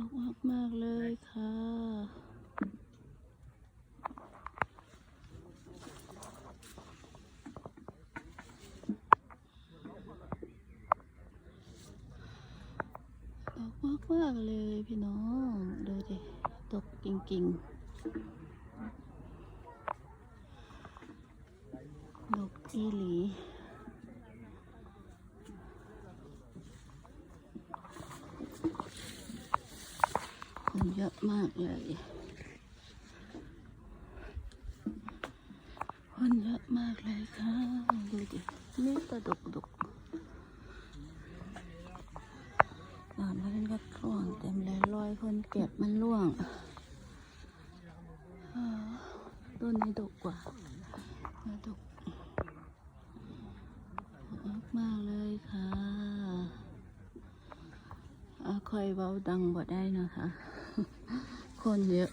อกมากมากเลยค่ะดอกมากมากเลยพี่น้อง ดูดิดกกิ่งๆดกอีหลี คนเยอะมากเลย คนเยอะมากเลยค่ะ ดูดินี่ตะดุกดุกตอนนั้นก็ร่วงเต็มเลยรอยคนเก็บมันร่วง ต้นนี้ดกกว่าดกมากมากเลยค่ะอ่าคอยเบาดังบ่ได้นะคะ คนเยอะ